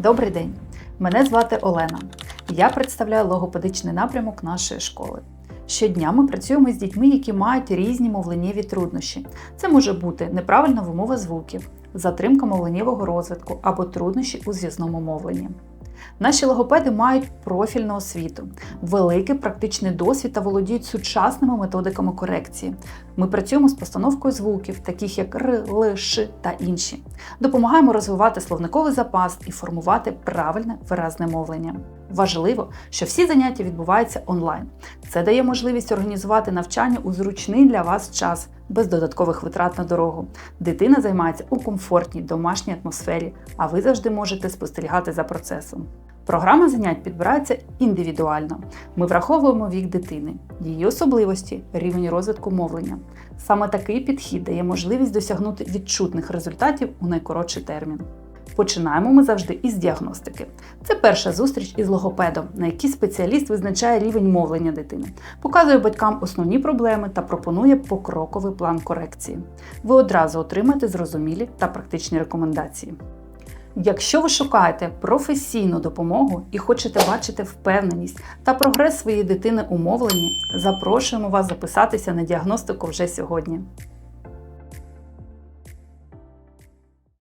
Добрий день! Мене звати Олена. Я представляю логопедичний напрямок нашої школи. Щодня ми працюємо з дітьми, які мають різні мовленнєві труднощі. Це може бути неправильна вимова звуків, затримка мовленнєвого розвитку або труднощі у зв'язному мовленні. Наші логопеди мають профільну освіту, великий практичний досвід та володіють сучасними методиками корекції. Ми працюємо з постановкою звуків, таких як р, л, ш та інші. Допомагаємо розвивати словниковий запас і формувати правильне виразне мовлення. Важливо, що всі заняття відбуваються онлайн. Це дає можливість організувати навчання у зручний для вас час без додаткових витрат на дорогу. Дитина займається у комфортній домашній атмосфері, а ви завжди можете спостерігати за процесом. Програма занять підбирається індивідуально. Ми враховуємо вік дитини, її особливості, рівень розвитку мовлення. Саме такий підхід дає можливість досягнути відчутних результатів у найкоротший термін. Починаємо ми завжди із діагностики. Це перша зустріч із логопедом, на якій спеціаліст визначає рівень мовлення дитини, показує батькам основні проблеми та пропонує покроковий план корекції. Ви одразу отримаєте зрозумілі та практичні рекомендації. Якщо ви шукаєте професійну допомогу і хочете бачити впевненість та прогрес своєї дитини у мовленні, запрошуємо вас записатися на діагностику вже сьогодні.